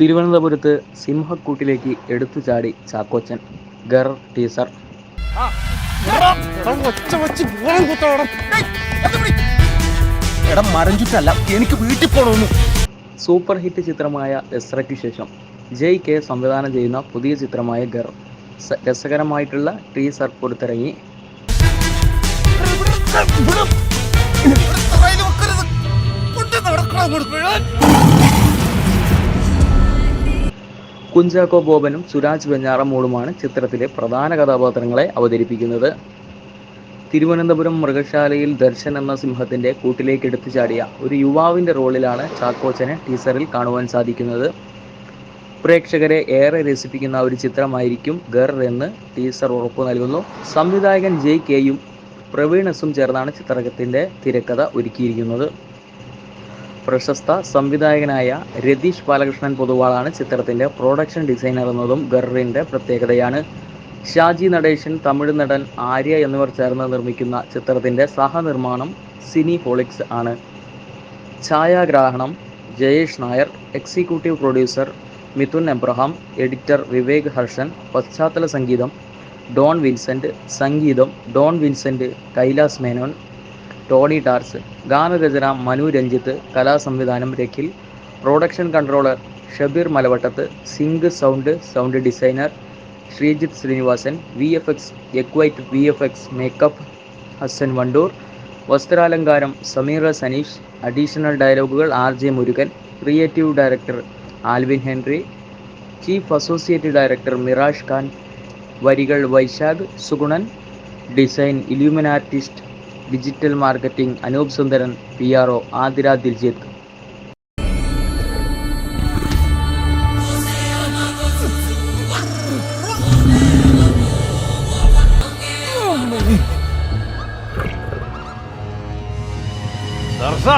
തിരുവനന്തപുരത്ത് സിംഹക്കൂട്ടിലേക്ക് എടുത്തു ചാടി ചാക്കോച്ചൻ. ഗർ ടീസർ. എനിക്ക് വീട്ടിൽ പോകണമെന്ന് സൂപ്പർ ഹിറ്റ് ചിത്രമായ എസ്രയ്ക്ക് ശേഷം ജയ് കെ സംവിധാനം ചെയ്യുന്ന പുതിയ ചിത്രമായ ഗർ. രസകരമായിട്ടുള്ള ടീസർ പുറത്തിറങ്ങി. കുഞ്ചാക്കോ ബോബനും സുരാജ് വെഞ്ഞാറമൂടുമാണ് ചിത്രത്തിലെ പ്രധാന കഥാപാത്രങ്ങളെ അവതരിപ്പിക്കുന്നത്. തിരുവനന്തപുരം മൃഗശാലയിൽ ദർശൻ എന്ന സിംഹത്തിന്റെ കൂട്ടിലേക്ക് എടുത്തു ചാടിയ ഒരു യുവാവിന്റെ റോളിലാണ് ചാക്കോച്ചനെ ടീസറിൽ കാണുവാൻ സാധിക്കുന്നത്. പ്രേക്ഷകരെ ഏറെ രസിപ്പിക്കുന്ന ഒരു ചിത്രമായിരിക്കും ഗർ എന്ന് ടീസർ ഉറപ്പു നൽകുന്നു. സംവിധായകൻ ജെ കെയും പ്രവീൺ എസും ചേർന്നാണ് ചിത്രത്തിന്റെ തിരക്കഥ ഒരുക്കിയിരിക്കുന്നത്. പ്രശസ്ത സംവിധായകനായ രതീഷ് ബാലകൃഷ്ണൻ പൊതുവാളാണ് ചിത്രത്തിന്റെ പ്രൊഡക്ഷൻ ഡിസൈനർ എന്നതും ഗർറിന്റെ പ്രത്യേകതയാണ്. ഷാജി നടേശൻ തമിഴ് നടൻ ആര്യ എന്നിവർ ചേർന്ന് നിർമ്മിക്കുന്ന ചിത്രത്തിന്റെ സഹനിർമ്മാണം സിനി പോളിക്സ് ആണ്. ഛായാഗ്രാഹണം Jayesh Nair executive producer Mithun Abraham editor Vivek Harshan പശ്ചാത്തല സംഗീതം ഡോൺ വിൻസെന്റ് സംഗീതം Don Vincent Kailas Menon Tony TARS ഗാനരചന Manu Ranjith കലാസംവിധാനം Rakhil production controller Shabeer Malavattath sync sound sound designer Sreejith Sreenivasan V F X എക്വൈറ്റ് V F X makeup Hasan Wandoor വസ്ത്രാലങ്കാരം Sameera Saneesh additional ഡയലോഗുകൾ R J Murugan creative director Alvin Henry chief associate director Mirash Khan വരികൾ Vaisakh Sugunan design illuminatist digital marketing Anoop Sundaran P R O Athira Diljith. Darsha.